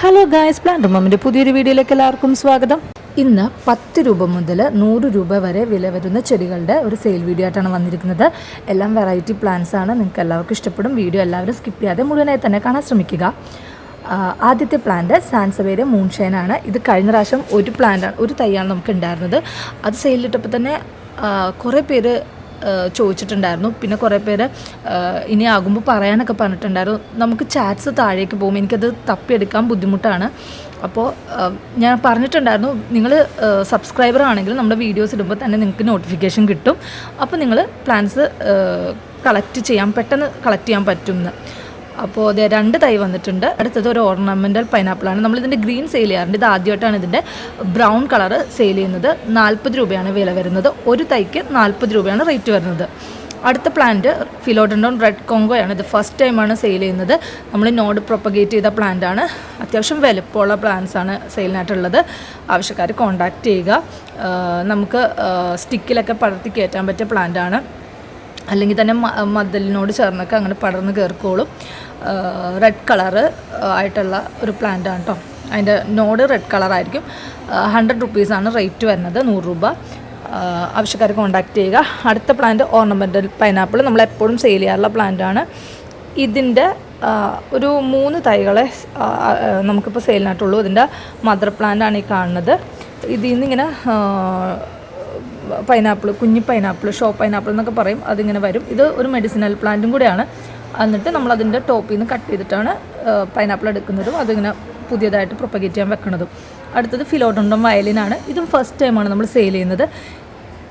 Hello guys plant മമ്മിന്റെ പുതിയൊരു വീഡിയോയിലേക്ക് എല്ലാവർക്കും സ്വാഗതം. ഇന്ന് പത്ത് രൂപ മുതൽ നൂറ് രൂപ വരെ വില വരുന്ന ചെടികളുടെ ഒരു സെയിൽ വീഡിയോ ആയിട്ടാണ് വന്നിരിക്കുന്നത്. എല്ലാം വെറൈറ്റി പ്ലാന്റ്സ് ആണ്. നിങ്ങൾക്ക് എല്ലാവർക്കും ഇഷ്ടപ്പെടും. വീഡിയോ എല്ലാവരും സ്കിപ്പ് ചെയ്യാതെ മുഴുവനായി തന്നെ കാണാൻ ശ്രമിക്കുക. ആദ്യത്തെ പ്ലാന്റ് സാൻസവേരെ മൂൺഷൈൻ ആണ്. ഇത് കഴിഞ്ഞ പ്രാവശ്യം ഒരു പ്ലാന്റാണ് ഒരു തൈയാണ് നമുക്ക് ഉണ്ടായിരുന്നത്. അത് സെയിലിട്ടപ്പോൾ തന്നെ കുറേ പേര് ചോദിച്ചിട്ടുണ്ടായിരുന്നു. പിന്നെ കുറേ പേര് ഇനി ആകുമ്പോൾ പറയാനൊക്കെ പറഞ്ഞിട്ടുണ്ടായിരുന്നു. നമുക്ക് ചാറ്റ്സ് താഴേക്ക് പോകും. എനിക്കത് തപ്പിയെടുക്കാൻ ബുദ്ധിമുട്ടാണ്. അപ്പോൾ ഞാൻ പറഞ്ഞിട്ടുണ്ടായിരുന്നു നിങ്ങൾ സബ്സ്ക്രൈബർ ആണെങ്കിൽ നമ്മുടെ വീഡിയോസ് ഇടുമ്പോൾ തന്നെ നിങ്ങൾക്ക് നോട്ടിഫിക്കേഷൻ കിട്ടും. അപ്പോൾ നിങ്ങൾ പ്ലാൻസ് കളക്ട് ചെയ്യാൻ പെട്ടെന്ന് കളക്ട് ചെയ്യാൻ പറ്റും എന്ന് അപ്പോൾ അതെ രണ്ട് തൈ വന്നിട്ടുണ്ട്. അടുത്തത് ഒരു ഓർണമെന്റൽ പൈനാപ്പിളാണ് നമ്മളിതിന്റെ ഗ്രീൻ സെയിൽ ചെയ്യാറുണ്ട്. ഇത് ആദ്യമായിട്ടാണ് ഇതിന്റെ ബ്രൗൺ കളർ സെയിൽ ചെയ്യുന്നത്. നാൽപ്പത് രൂപയാണ് വില വരുന്നത്. ഒരു തൈക്ക് നാൽപ്പത് രൂപയാണ് റേറ്റ് വരുന്നത്. അടുത്ത പ്ലാന്റ് ഫിലോഡൻഡോൺ റെഡ് കോങ്കോയാണ് ഇത് ഫസ്റ്റ് ടൈമാണ് സെയിൽ ചെയ്യുന്നത്. നമ്മൾ നോഡ് പ്രൊപ്പഗേറ്റ് ചെയ്ത പ്ലാന്റ് ആണ്. അത്യാവശ്യം വലുപ്പമുള്ള പ്ലാന്റ്സ് ആണ് സെയിലിനായിട്ടുള്ളത് ആവശ്യക്കാർ കോൺടാക്റ്റ് ചെയ്യുക. നമുക്ക് സ്റ്റിക്കിലൊക്കെ പടർത്തി കയറ്റാൻ പറ്റിയ പ്ലാന്റ് ആണ്. അല്ലെങ്കിൽ തന്നെ മതിലിനോട് ചേർന്നൊക്കെ അങ്ങനെ പടർന്ന് കയറിക്കോളും റെഡ് കളറ് ആയിട്ടുള്ള ഒരു പ്ലാന്റ് ആണ് കേട്ടോ അതിന്റെ നോഡ് റെഡ് കളറായിരിക്കും ഹൺഡ്രഡ് റുപ്പീസാണ് റേറ്റ് വരുന്നത് നൂറ് രൂപ. ആവശ്യക്കാർ കോൺടാക്റ്റ് ചെയ്യുക. അടുത്ത പ്ലാന്റ് ഓർണമെന്റൽ പൈനാപ്പിൾ നമ്മൾ എപ്പോഴും സെയിൽ ചെയ്യാറുള്ള പ്ലാന്റ് ആണ്. ഇതിന്റെ ഒരു മൂന്ന് തൈകളെ നമുക്കിപ്പോൾ സെയിലിനായിട്ടുള്ളൂ ഇതിന്റെ മദർ പ്ലാന്റ് ആണ് ഈ കാണുന്നത്. ഇതിൽ നിന്നിങ്ങനെ പൈനാപ്പിൾ കുഞ്ഞു പൈനാപ്പിൾ ഷോ പൈനാപ്പിൾ എന്നൊക്കെ പറയും. അതിങ്ങനെ വരും. ഇത് ഒരു മെഡിസിനൽ പ്ലാന്റും കൂടെയാണ്. എന്നിട്ട് നമ്മൾ അതിന്റെ ടോപ്പിൽ നിന്ന് കട്ട് ചെയ്തിട്ടാണ് പൈനാപ്പിൾ എടുക്കുന്നതും അതിങ്ങനെ പുതിയതായിട്ട് പ്രൊപ്പഗേറ്റ് ചെയ്യാൻ വെക്കുന്നതും അടുത്തത് ഫിലോഡോണ്ടം വയലിനാണ് ഇതും ഫസ്റ്റ് ടൈമാണ് നമ്മൾ സെയിൽ ചെയ്യുന്നത്.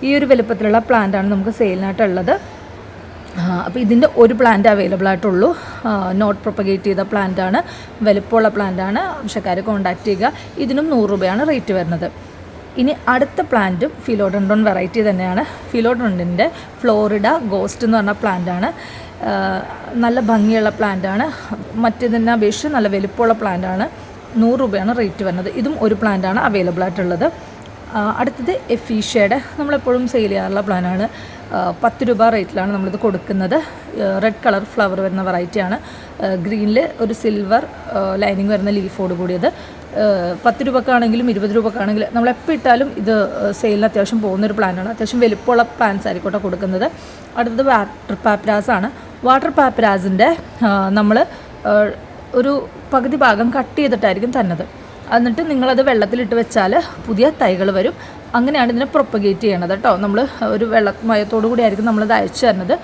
ഈ ഒരു വലുപ്പത്തിലുള്ള പ്ലാന്റാണ് നമുക്ക് സെയിലിനായിട്ടുള്ളത് അപ്പോൾ ഇതിന്റെ ഒരു പ്ലാന്റ് അവൈലബിൾ ആയിട്ടുള്ളൂ. നോട്ട് പ്രൊപ്പഗേറ്റ് ചെയ്ത പ്ലാന്റാണ് വലുപ്പമുള്ള പ്ലാന്റാണ് ആവശ്യക്കാരെ കോൺടാക്റ്റ് ചെയ്യുക. ഇതിനും നൂറ് രൂപയാണ് റേറ്റ് വരുന്നത്. ഇനി അടുത്ത പ്ലാന്റും ഫിലോഡോണ്ടോൺ വെറൈറ്റി തന്നെയാണ്. ഫിലോഡോണ്ടിന്റെ ഫ്ലോറിഡ ഗോസ്റ്റ് എന്ന് പറഞ്ഞ പ്ലാന്റാണ് നല്ല ഭംഗിയുള്ള പ്ലാന്റ് ആണ് മറ്റേതിനെ അപേക്ഷിച്ച് നല്ല വലുപ്പമുള്ള പ്ലാന്റ് ആണ് നൂറ് രൂപയാണ് റേറ്റ് വരുന്നത്. ഇതും ഒരു പ്ലാന്റ് ആണ് അവൈലബിൾ ആയിട്ടുള്ളത്. അടുത്തത് എഫീഷ്യയുടെ നമ്മളെപ്പോഴും സെയിൽ ചെയ്യാറുള്ള പ്ലാനാണ്. പത്ത് രൂപ റേറ്റിലാണ് നമ്മളിത് കൊടുക്കുന്നത്. റെഡ് കളർ ഫ്ലവർ വരുന്ന വെറൈറ്റിയാണ് ഗ്രീനിൽ ഒരു സിൽവർ ലൈനിങ് വരുന്ന ലീഫോട് കൂടിയത്. പത്ത് രൂപക്കാണെങ്കിലും ഇരുപത് രൂപക്കാണെങ്കിലും നമ്മൾ എപ്പോൾ ഇട്ടാലും ഇത് സെയിലിന് അത്യാവശ്യം പോകുന്നൊരു പ്ലാനാണ് അത്യാവശ്യം വലുപ്പമുള്ള പാൻസ് ആയിക്കോട്ടെ കൊടുക്കുന്നത്. അടുത്തത് വാട്ടർ പാപ്പരാസ് ആണ്. വാട്ടർ പാപ്പരാസിന്റെ നമ്മൾ ഒരു പകുതി ഭാഗം കട്ട് ചെയ്തിട്ടായിരിക്കും തന്നത്. എന്നിട്ട് നിങ്ങളത് വെള്ളത്തിലിട്ട് വെച്ചാൽ പുതിയ തൈകൾ വരും. അങ്ങനെയാണ് ഇതിനെ പ്രൊപ്പഗേറ്റ് ചെയ്യണത് കേട്ടോ. നമ്മൾ ഒരു വെള്ളമയത്തോടു കൂടി ആയിരിക്കും നമ്മളത് അയച്ചു തരുന്നത്.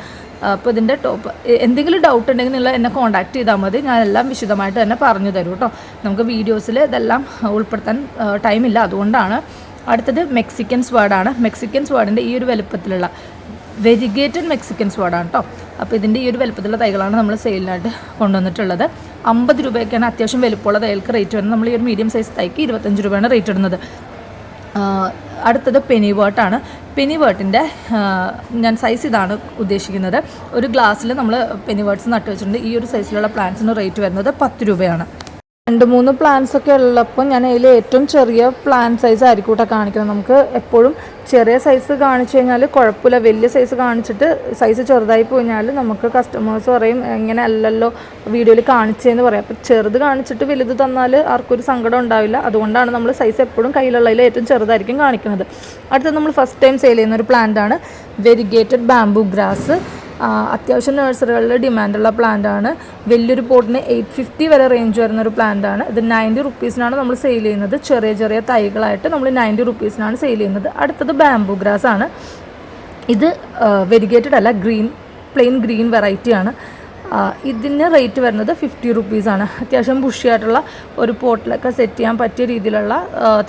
അപ്പോൾ ഇതിന്റെ ടോപ്പ് എന്തെങ്കിലും ഡൗട്ട് ഉണ്ടെങ്കിൽ നിങ്ങൾ എന്നെ കോൺടാക്ട് ചെയ്താൽ മതി. ഞാനെല്ലാം വിശദമായിട്ട് തന്നെ പറഞ്ഞു തരും കേട്ടോ. നമുക്ക് വീഡിയോസിൽ ഇതെല്ലാം ഉൾപ്പെടുത്താൻ ടൈമില്ല അതുകൊണ്ടാണ് അടുത്തത് മെക്സിക്കൻ സ്വാഡാണ് മെക്സിക്കൻ സ്വാഡിന്റെ ഈ ഒരു വലുപ്പത്തിലുള്ള വെരിഗേറ്റഡ് മെക്സിക്കൻ സ്വാഡാണ് കേട്ടോ അപ്പോൾ ഇതിന്റെ ഈ ഒരു വലുപ്പത്തിലുള്ള തൈകളാണ് നമ്മൾ സെയിലിനായിട്ട് കൊണ്ടുവന്നിട്ടുള്ളത്. അമ്പത് രൂപയൊക്കെയാണ് അത്യാവശ്യം വലുപ്പമുള്ള തൈകൾക്ക് റേറ്റ് വരുന്നത്. നമ്മൾ ഈ ഒരു മീഡിയം സൈസ് തൈക്ക് ഇരുപത്തഞ്ച് രൂപയാണ് റേറ്റ് ഇടുന്നത്. അടുത്തത് പെനി വേർട്ടാണ് പെനി വേർട്ടിന്റെ ഞാൻ സൈസ് ഇതാണ് ഉദ്ദേശിക്കുന്നത്. ഒരു ഗ്ലാസ്സിൽ നമ്മൾ പെനി വേർട്സ് നട്ട് വെച്ചിട്ടുണ്ട്. ഈ ഒരു സൈസിലുള്ള പ്ലാന്റ്സിന് റേറ്റ് വരുന്നത് പത്ത് രൂപയാണ്. രണ്ട് മൂന്ന് പ്ലാന്റ്സ് ഒക്കെ ഉള്ളപ്പോൾ ഞാൻ അതിൽ ഏറ്റവും ചെറിയ പ്ലാന്റ് സൈസ് ആയിരിക്കും കേട്ടോ കാണിക്കുന്നത്. നമുക്ക് എപ്പോഴും ചെറിയ സൈസ് കാണിച്ചു കഴിഞ്ഞാൽ കുഴപ്പമില്ല. വലിയ സൈസ് കാണിച്ചിട്ട് സൈസ് ചെറുതായി പോയിഞ്ഞാൽ നമുക്ക് കസ്റ്റമേഴ്സ് പറയും എങ്ങനെ അല്ലല്ലോ വീഡിയോയിൽ കാണിച്ചതെന്ന് പറയാം. അപ്പോൾ ചെറുത് കാണിച്ചിട്ട് വലുത് തന്നാൽ ആർക്കൊരു സങ്കടം ഉണ്ടാവില്ല. അതുകൊണ്ടാണ് നമ്മൾ സൈസ് എപ്പോഴും കയ്യിലുള്ളതിൽ ഏറ്റവും ചെറുതായിരിക്കും കാണിക്കുന്നത്. അടുത്തത് നമ്മൾ ഫസ്റ്റ് ടൈം സെയിൽ ചെയ്യുന്ന ഒരു പ്ലാന്റ് ആണ്. വെരിഗേറ്റഡ് ബാംബു ഗ്രാസ് അത്യാവശ്യം നഴ്സറികളിൽ ഡിമാൻഡുള്ള പ്ലാന്റ് ആണ്. വലിയൊരു പോട്ടിന് എയ്റ്റ് ഫിഫ്റ്റി വരെ റേഞ്ച് വരുന്ന ഒരു പ്ലാന്റ് ആണ്. ഇത് നയന്റി റുപ്പീസിനാണ് നമ്മൾ സെയിൽ ചെയ്യുന്നത്. ചെറിയ ചെറിയ തൈകളായിട്ട് നമ്മൾ നയന്റി റുപ്പീസിനാണ് സെയിൽ ചെയ്യുന്നത്. അടുത്തത് ബാംബു ഗ്രാസ് ആണ്. ഇത് വെരിഗേറ്റഡ് അല്ല ഗ്രീൻ പ്ലെയിൻ ഗ്രീൻ വെറൈറ്റിയാണ് ഇതിന് റേറ്റ് വരുന്നത് ഫിഫ്റ്റി റുപ്പീസാണ് അത്യാവശ്യം ബുഷിയായിട്ടുള്ള ഒരു പോട്ടിലൊക്കെ സെറ്റ് ചെയ്യാൻ പറ്റിയ രീതിയിലുള്ള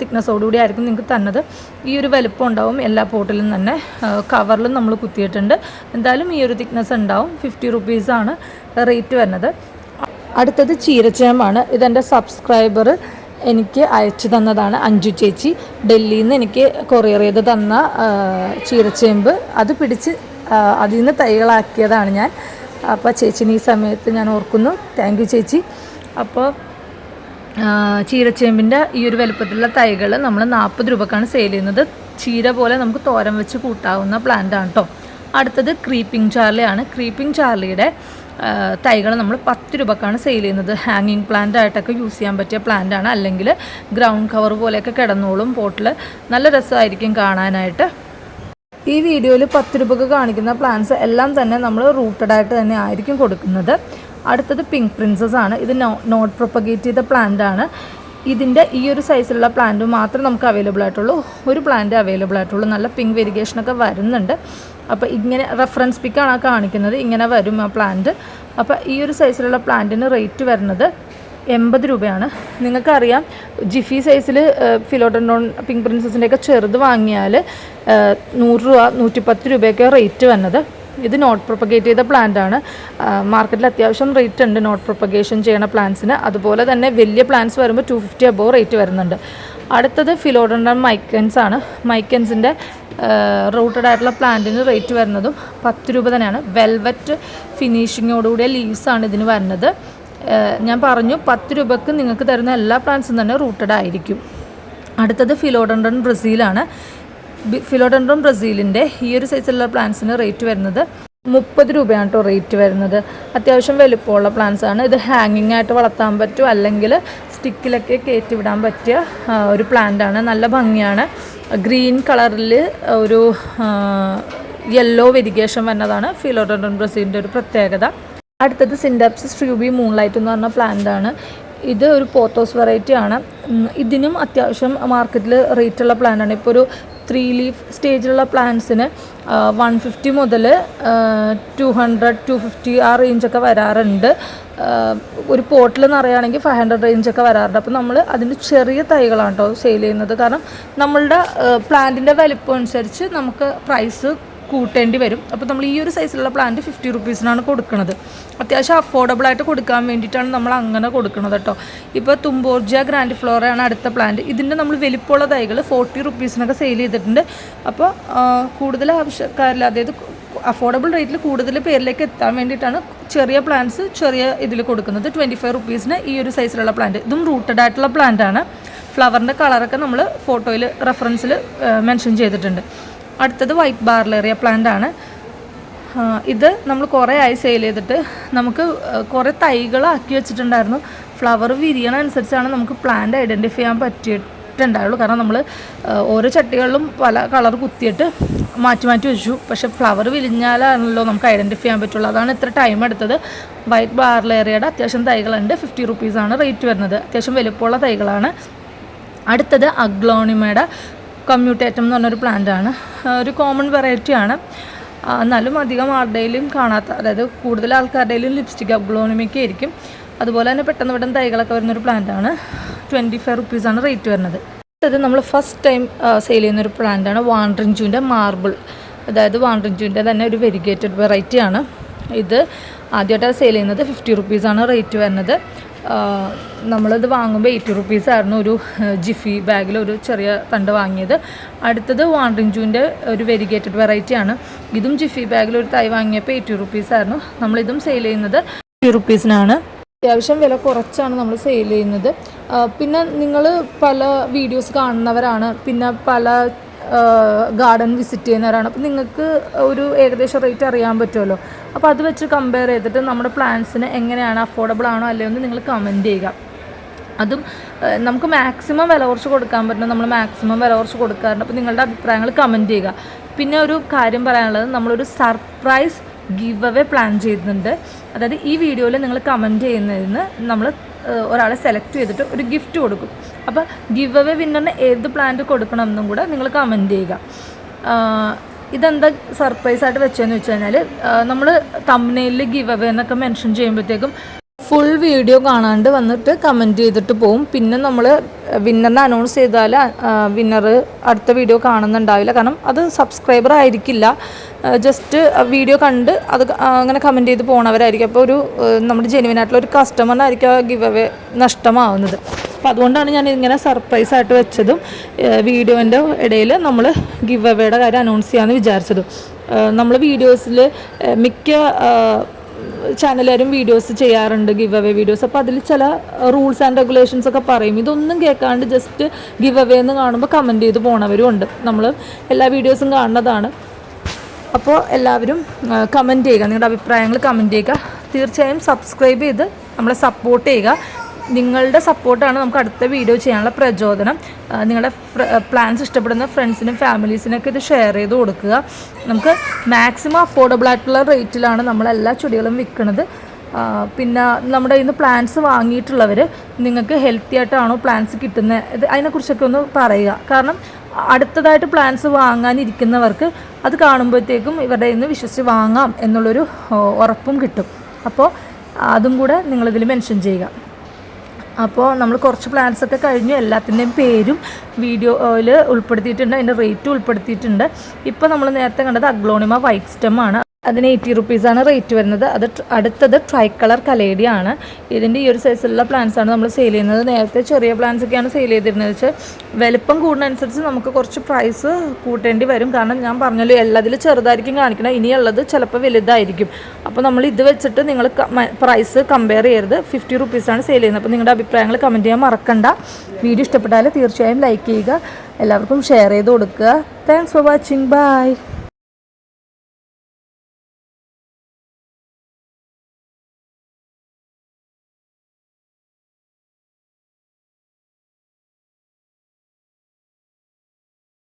തിക്നെസ്സോടുകൂടി ആയിരിക്കും നിങ്ങൾക്ക് തന്നത്. ഈ ഒരു വലുപ്പം ഉണ്ടാവും എല്ലാ പോട്ടിലും തന്നെ. കവറിലും നമ്മൾ കുത്തിയിട്ടുണ്ട്. എന്തായാലും ഈ ഒരു തിക്നെസ് ഉണ്ടാവും. ഫിഫ്റ്റി റുപ്പീസാണ് റേറ്റ് വരുന്നത്. അടുത്തത് ചീരച്ചേമ്പാണ് ഇതെന്റെ സബ്സ്ക്രൈബർ എനിക്ക് അയച്ചു തന്നതാണ് അഞ്ചു ചേച്ചി. ഡൽഹിയിൽ നിന്ന് എനിക്ക് കൊറിയർ ചെയ്ത് തന്ന ചീരച്ചേമ്പ്. അത് പിടിച്ച് അതിൽ നിന്ന് തൈകളാക്കിയതാണ് ഞാൻ. അപ്പോൾ ചേച്ചിന് ഈ സമയത്ത് ഞാൻ ഓർക്കുന്നു. താങ്ക് യു ചേച്ചി. അപ്പോൾ ചീരച്ചേമ്പിന്റെ ഈ ഒരു വലുപ്പത്തിലുള്ള തൈകൾ നമ്മൾ നാൽപ്പത് രൂപക്കാണ് സെയിൽ ചെയ്യുന്നത്. ചീര പോലെ നമുക്ക് തോരൻ വെച്ച് കൂട്ടാവുന്ന പ്ലാന്റ് ആണ് കേട്ടോ അടുത്തത് ക്രീപ്പിംഗ് ചാർലിയാണ് ക്രീപ്പിംഗ് ചാർലിയുടെ തൈകൾ നമ്മൾ പത്ത് രൂപക്കാണ് സെയിൽ ചെയ്യുന്നത്. ഹാങ്ങിങ് പ്ലാന്റ് ആയിട്ടൊക്കെ യൂസ് ചെയ്യാൻ പറ്റിയ പ്ലാന്റ് ആണ്. അല്ലെങ്കിൽ ഗ്രൗണ്ട് കവർ പോലെയൊക്കെ കിടന്നോളും. പോട്ടിൽ നല്ല രസമായിരിക്കും കാണാനായിട്ട്. ഈ വീഡിയോയിൽ പത്ത് രൂപക്ക് കാണിക്കുന്ന പ്ലാന്റ്സ് എല്ലാം തന്നെ നമ്മൾ റൂട്ടഡ് ആയിട്ട് തന്നെ ആയിരിക്കും കൊടുക്കുന്നത്. അടുത്തത് പിങ്ക് പ്രിൻസസ് ആണ്. ഇത് നോട്ട് പ്രൊപ്പഗേറ്റ് ചെയ്ത പ്ലാന്റ് ആണ്. ഇതിന്റെ ഈ ഒരു സൈസിലുള്ള പ്ലാന്റ് മാത്രം നമുക്ക് അവൈലബിൾ ആയിട്ടുള്ളൂ. ഒരു പ്ലാന്റ് അവൈലബിൾ ആയിട്ടുള്ളൂ. നല്ല പിങ്ക് വെരിഗേഷനൊക്കെ വരുന്നുണ്ട്. അപ്പോൾ ഇങ്ങനെ റെഫറൻസ് പിക്കാണ് കാണിക്കുന്നത്. ഇങ്ങനെ വരും ആ പ്ലാന്റ് അപ്പോൾ ഈ ഒരു സൈസിലുള്ള പ്ലാന്റിന് റേറ്റ് വരുന്നത് എൺപത് രൂപയാണ്. നിങ്ങൾക്കറിയാം ജിഫി സൈസിൽ ഫിലോഡൻഡോൺ പിങ്ക് പ്രിൻസസിന്റെയൊക്കെ ചെറുത് വാങ്ങിയാൽ നൂറ് രൂപ നൂറ്റിപ്പത്ത് രൂപയൊക്കെ റേറ്റ് വന്നത്. ഇത് നോട്ട് പ്രൊപ്പഗേറ്റ് ചെയ്ത പ്ലാന്റ് ആണ്. മാർക്കറ്റിൽ അത്യാവശ്യം റേറ്റ് ഉണ്ട് നോട്ട് പ്രൊപ്പഗേഷൻ ചെയ്യണ പ്ലാന്റ്സിന് അതുപോലെ തന്നെ വലിയ പ്ലാന്റ്സ് വരുമ്പോൾ ടു ഫിഫ്റ്റി അബോവ് റേറ്റ് വരുന്നുണ്ട്. അടുത്തത് ഫിലോഡൻഡൺ മൈക്കൻസ് ആണ്. മൈക്കൻസിന്റെ റൂട്ടഡ് ആയിട്ടുള്ള പ്ലാന്റിന് റേറ്റ് വരുന്നതും പത്ത് രൂപ തന്നെയാണ്. വെൽവെറ്റ് ഫിനിഷിങ്ങോടുകൂടിയ ലീവ്സാണ് ഇതിന് വരുന്നത്. ഞാൻ പറഞ്ഞു പത്ത് രൂപക്ക് നിങ്ങൾക്ക് തരുന്ന എല്ലാ പ്ലാന്റ്സും തന്നെ റൂട്ടഡ് ആയിരിക്കും. അടുത്തത് ഫിലോഡൻഡൺ ബ്രസീലാണ്. ഫിലോഡൻഡൺ ബ്രസീലിന്റെ ഈ ഒരു സൈസിലുള്ള പ്ലാന്റ്സിന് റേറ്റ് വരുന്നത് മുപ്പത് രൂപയാണ് കേട്ടോ റേറ്റ് വരുന്നത്. അത്യാവശ്യം വലുപ്പമുള്ള പ്ലാന്റ്സ് ആണ്. ഇത് ഹാങ്ങിങ് ആയിട്ട് വളർത്താൻ പറ്റും അല്ലെങ്കിൽ സ്റ്റിക്കിലൊക്കെ കയറ്റി വിടാൻ പറ്റിയ ഒരു പ്ലാന്റ് ആണ്. നല്ല ഭംഗിയാണ്. ഗ്രീൻ കളറിൽ ഒരു യെല്ലോ വെരിഗേഷൻ വന്നതാണ് ഫിലോഡൻഡൺ ബ്രസീലിന്റെ ഒരു പ്രത്യേകത. അടുത്തത് സിൻഡാപ്സിസ് ട്യൂബി മൂൺലൈറ്റ് എന്ന് പറഞ്ഞ പ്ലാന്റ് ആണ്. ഇത് ഒരു പോത്തോസ് വെറൈറ്റി ആണ്. ഇതിനും അത്യാവശ്യം മാർക്കറ്റിൽ റേറ്റ് ഉള്ള plant ആണ്. ഇപ്പോൾ ഒരു ത്രീ ലീഫ് സ്റ്റേജിലുള്ള പ്ലാന്റ്സിന് വൺ ഫിഫ്റ്റി മുതൽ ടു ഹൺഡ്രഡ് ടു ഫിഫ്റ്റി ആ റേഞ്ചൊക്കെ വരാറുണ്ട്. ഒരു പോട്ടിൽ നിറയുകയാണെങ്കിൽ ഫൈവ് ഹൺഡ്രഡ് റേഞ്ചൊക്കെ വരാറുണ്ട്. അപ്പോൾ നമ്മൾ അതിന്റെ ചെറിയ തൈകളാണ് കേട്ടോ സെയിൽ ചെയ്യുന്നത്. കാരണം നമ്മളുടെ പ്ലാന്റിന്റെ വലിപ്പം അനുസരിച്ച് നമുക്ക് പ്രൈസ് കൂട്ടേണ്ടി വരും. അപ്പോൾ നമ്മൾ ഈ ഒരു സൈസിലുള്ള പ്ലാന്റ് ഫിഫ്റ്റി റുപ്പീസിനാണ് കൊടുക്കുന്നത് അത്യാവശ്യം അഫോർഡബിൾ ആയിട്ട് കൊടുക്കാൻ വേണ്ടിയിട്ടാണ് നമ്മൾ അങ്ങനെ കൊടുക്കുന്നത് കേട്ടോ. ഇപ്പോൾ തുമ്പോർജിയ ഗ്രാൻഡ് ഫ്ലോറയാണ് അടുത്ത പ്ലാന്റ് ഇതിന്റെ നമ്മൾ വലിപ്പമുള്ള തൈകൾ ഫോർട്ടി റുപ്പീസിനൊക്കെ സെയിൽ ചെയ്തിട്ടുണ്ട്. അപ്പോൾ കൂടുതൽ ആവശ്യക്കാരില്ല അതായത് അഫോർഡബിൾ റേറ്റിൽ കൂടുതൽ പേരിലേക്ക് എത്താൻ വേണ്ടിയിട്ടാണ് ചെറിയ പ്ലാന്റ്സ് ചെറിയ ഇതിൽ കൊടുക്കുന്നത്. ട്വന്റി ഫൈവ് റുപ്പീസിന് ഈ ഒരു സൈസിലുള്ള പ്ലാന്റ് ഇതും റൂട്ടഡ് ആയിട്ടുള്ള പ്ലാന്റ് ആണ്. ഫ്ലവറിന്റെ കളറൊക്കെ നമ്മൾ ഫോട്ടോയിൽ റെഫറൻസിൽ മെൻഷൻ ചെയ്തിട്ടുണ്ട്. അടുത്തത് വൈറ്റ് ബാർലേറിയ പ്ലാന്റ് ആണ്. ഇത് നമ്മൾ കുറേ ആയി സെയിൽ ചെയ്തിട്ട് നമുക്ക് കുറേ തൈകളാക്കി വെച്ചിട്ടുണ്ടായിരുന്നു. ഫ്ലവർ വിരിയണ അനുസരിച്ചാണ് നമുക്ക് പ്ലാന്റ് ഐഡന്റിഫൈ ചെയ്യാൻ പറ്റിയിട്ടുണ്ടായുള്ളൂ. കാരണം നമ്മൾ ഓരോ ചട്ടികളിലും പല കളർ കുത്തിയിട്ട് മാറ്റി മാറ്റി വെച്ചു. പക്ഷേ ഫ്ലവർ വിരിഞ്ഞാലാണല്ലോ നമുക്ക് ഐഡന്റിഫൈ ചെയ്യാൻ പറ്റുള്ളൂ. അതാണ് ഇത്ര ടൈം എടുത്തത്. വൈറ്റ് ബാർലേറിയയുടെ അത്യാവശ്യം തൈകളുണ്ട്. ഫിഫ്റ്റി റുപ്പീസാണ് റേറ്റ് വരുന്നത്. അത്യാവശ്യം വലുപ്പമുള്ള തൈകളാണ്. അടുത്തത് അഗ്ലോണിമയുടെ കമ്മ്യൂട്ടേറ്റം എന്ന് പറഞ്ഞൊരു പ്ലാന്റ് ആണ്. ഒരു കോമൺ വെറൈറ്റിയാണ് എന്നാലും അധികം ആരുടെയിലും കാണാത്ത അതായത് കൂടുതൽ ആൾക്കാരുടെയിലും ലിപ്സ്റ്റിക് അബ്ലോണിമിക്ക് ആയിരിക്കും. അതുപോലെ തന്നെ പെട്ടെന്ന് പെട്ടെന്ന് തൈകളൊക്കെ വരുന്നൊരു പ്ലാന്റ് ആണ്. ട്വന്റി ഫൈവ് റുപ്പീസാണ് റേറ്റ് വരുന്നത്. അത് നമ്മൾ ഫസ്റ്റ് ടൈം സെയിൽ ചെയ്യുന്ന ഒരു പ്ലാന്റ് ആണ് വാൻഡ്രിഞ്ചുവിന്റെ മാർബിൾ അതായത് വാൻഡ്രിഞ്ചുവിന്റെ തന്നെ ഒരു വെരിഗേറ്റഡ് വെറൈറ്റിയാണ് ഇത് ആദ്യമായിട്ടാണ് സെയിൽ ചെയ്യുന്നത്. ഫിഫ്റ്റി റുപ്പീസാണ് റേറ്റ് വരുന്നത്. നമ്മളിത് വാങ്ങുമ്പോൾ എയ്റ്റി റുപ്പീസ് ആയിരുന്നു ഒരു ജിഫി ബാഗിൽ ഒരു ചെറിയ തണ്ട് വാങ്ങിയത്. അടുത്തത് വാൻഡ്രിഞ്ചുവിന്റെ ഒരു വെരിഗേറ്റഡ് വെറൈറ്റിയാണ് ഇതും ജിഫി ബാഗിൽ ഒരു തൈ വാങ്ങിയപ്പോൾ എയ്റ്റി റുപ്പീസ് ആയിരുന്നു. നമ്മളിതും സെയിൽ ചെയ്യുന്നത് എയ്റ്റി റുപ്പീസിനാണ് അത്യാവശ്യം വില കുറച്ചാണ് നമ്മൾ സെയിൽ ചെയ്യുന്നത്. പിന്നെ നിങ്ങൾ പല വീഡിയോസ് കാണുന്നവരാണ്. പിന്നെ പല ഗാർഡൻ വിസിറ്റ് ചെയ്യുന്നവരാണ്. അപ്പം നിങ്ങൾക്ക് ഒരു ഏകദേശം റേറ്റ് അറിയാൻ പറ്റുമല്ലോ. അപ്പോൾ അത് വെച്ച് കമ്പയർ ചെയ്തിട്ട് നമ്മുടെ പ്ലാൻസിന് എങ്ങനെയാണ് അഫോർഡബിൾ ആണോ അല്ലയോ എന്ന് നിങ്ങൾ കമന്റ് ചെയ്യുക. അതും നമുക്ക് മാക്സിമം വില കുറച്ച് കൊടുക്കാൻ പറ്റുന്ന നമ്മൾ മാക്സിമം വില കുറച്ച് കൊടുക്കാറുണ്ട്. അപ്പോൾ നിങ്ങളുടെ അഭിപ്രായങ്ങൾ കമന്റ് ചെയ്യുക. പിന്നെ ഒരു കാര്യം പറയാനുള്ളത് നമ്മളൊരു സർപ്രൈസ് ഗിവ് അവേ പ്ലാൻ ചെയ്യുന്നുണ്ട് അതായത് ഈ വീഡിയോയിൽ നിങ്ങൾ കമന്റ് ചെയ്യുന്നതിന് നമ്മൾ ഒരാളെ സെലക്ട് ചെയ്തിട്ട് ഒരു ഗിഫ്റ്റ് കൊടുക്കും. അപ്പോൾ ഗിവ് അവേ വിന്നറിന് ഏത് പ്ലാന്റ് കൊടുക്കണം എന്നും കൂടെ നിങ്ങൾ കമന്റ് ചെയ്യുക. ഇതെന്താ സർപ്രൈസ് ആയിട്ട് വെച്ചതെന്ന് വെച്ച് കഴിഞ്ഞാൽ നമ്മൾ തമ്മനയിൽ ഗിവ് അവേ എന്നൊക്കെ മെൻഷൻ ചെയ്യുമ്പോഴത്തേക്കും ഫുൾ വീഡിയോ കാണാണ്ട് വന്നിട്ട് കമന്റ് ചെയ്തിട്ട് പോവും. പിന്നെ നമ്മൾ വിന്നറിനെ അനൗൺസ് ചെയ്താൽ വിന്നർ അടുത്ത വീഡിയോ കാണുന്നുണ്ടാവില്ല. കാരണം അത് സബ്സ്ക്രൈബർ ആയിരിക്കില്ല. ജസ്റ്റ് വീഡിയോ കണ്ട് അത് അങ്ങനെ കമന്റ് ചെയ്ത് പോണവരായിരിക്കും. അപ്പോൾ ഒരു നമ്മുടെ ജെനുവിൻ ആയിട്ടുള്ള ഒരു കസ്റ്റമറിനായിരിക്കും ആ ഗിവ് അവേ നഷ്ടമാവുന്നത്. അപ്പോൾ അതുകൊണ്ടാണ് ഞാൻ ഇങ്ങനെ സർപ്രൈസ് ആയിട്ട് വെച്ചതും വീഡിയോന്റെ ഇടയിൽ നമ്മൾ ഗിവ് അവേയുടെ കാര്യം അനൗൺസ് ചെയ്യാമെന്ന് വിചാരിച്ചതും. നമ്മൾ വീഡിയോസിൽ മിക്ക ചാനലുകാരും വീഡിയോസ് ചെയ്യാറുണ്ട് ഗിവ് അവേ വീഡിയോസ് അപ്പോൾ അതിൽ ചില റൂൾസ് ആൻഡ് റെഗുലേഷൻസ് ഒക്കെ പറയും. ഇതൊന്നും കേൾക്കാണ്ട് ജസ്റ്റ് ഗിവ് അവേ എന്ന് കാണുമ്പോൾ കമന്റ് ചെയ്ത് പോണവരും ഉണ്ട്. നമ്മൾ എല്ലാ വീഡിയോസും കാണുന്നതാണ്. അപ്പോൾ എല്ലാവരും കമന്റ് ചെയ്യുക. നിങ്ങളുടെ അഭിപ്രായങ്ങൾ കമന്റ് ചെയ്യുക. തീർച്ചയായും സബ്സ്ക്രൈബ് ചെയ്ത് നമ്മളെ സപ്പോർട്ട് ചെയ്യുക. നിങ്ങളുടെ സപ്പോർട്ടാണ് നമുക്ക് അടുത്ത വീഡിയോ ചെയ്യാനുള്ള പ്രചോദനം. നിങ്ങളുടെ പ്ലാൻസ് ഇഷ്ടപ്പെടുന്ന ഫ്രണ്ട്സിനും ഫാമിലീസിനൊക്കെ ഇത് ഷെയർ ചെയ്ത് കൊടുക്കുക. നമുക്ക് മാക്സിമം അഫോർഡബിൾ ആയിട്ടുള്ള റേറ്റിലാണ് നമ്മൾ എല്ലാ ചെടികളും വിൽക്കുന്നത്. പിന്നെ നമ്മുടെ ഇന്ന് പ്ലാന്റ്സ് വാങ്ങിയിട്ടുള്ളവർ നിങ്ങൾക്ക് ഹെൽത്തി ആയിട്ടാണോ പ്ലാൻസ് കിട്ടുന്നത് അതിനെക്കുറിച്ചൊക്കെ ഒന്ന് പറയുക. കാരണം അടുത്തതായിട്ട് പ്ലാൻസ് വാങ്ങാനിരിക്കുന്നവർക്ക് അത് കാണുമ്പോഴത്തേക്കും ഇവരുടെ ഇന്ന് വിശ്വസിച്ച് വാങ്ങാം എന്നുള്ളൊരു ഉറപ്പും കിട്ടും. അപ്പോൾ അതും കൂടെ നിങ്ങളിതിൽ മെൻഷൻ ചെയ്യുക. അപ്പോൾ നമ്മൾ കുറച്ച് പ്ലാൻസൊക്കെ കഴിഞ്ഞു. എല്ലാത്തിന്റെയും പേരും വീഡിയോയിൽ ഉൾപ്പെടുത്തിയിട്ടുണ്ട്. അതിന്റെ റേറ്റും ഉൾപ്പെടുത്തിയിട്ടുണ്ട്. ഇപ്പോൾ നമ്മൾ നേരത്തെ കണ്ടത് അഗ്ലോണിമ വൈറ്റ് സ്റ്റെം ആണ്. അതിന് എയ്റ്റി റുപ്പീസാണ് റേറ്റ് വരുന്നത്. അത് അടുത്തത് ട്രൈ കളർ കലേഡിയാണ്. ഇതിന്റെ ഈ ഒരു സൈസിലുള്ള ആണ് നമ്മൾ സെയിൽ ചെയ്യുന്നത്. നേരത്തെ ചെറിയ പ്ലാന്റ്സ് ഒക്കെയാണ് സെയിൽ ചെയ്തിരുന്നത്. വെച്ചാൽ വലിപ്പം കൂടുന്നതനുസരിച്ച് നമുക്ക് കുറച്ച് പ്രൈസ് കൂട്ടേണ്ടി വരും. കാരണം ഞാൻ പറഞ്ഞല്ലോ എല്ലാതിൽ ചെറുതായിരിക്കും കാണിക്കണം. ഇനിയുള്ളത് ചിലപ്പോൾ വലുതായിരിക്കും. അപ്പോൾ നമ്മൾ ഇത് വെച്ചിട്ട് നിങ്ങൾ പ്രൈസ് കമ്പയർ ചെയ്യരുത്. ഫിഫ്റ്റി റുപ്പീസാണ് സെയിൽ ചെയ്യുന്നത്. അപ്പോൾ നിങ്ങളുടെ അഭിപ്രായങ്ങൾ കമന്റ് ചെയ്യാൻ മറക്കണ്ട. വീഡിയോ ഇഷ്ടപ്പെട്ടാൽ തീർച്ചയായും ലൈക്ക് ചെയ്യുക. എല്ലാവർക്കും ഷെയർ ചെയ്ത് കൊടുക്കുക. Thanks for watching bye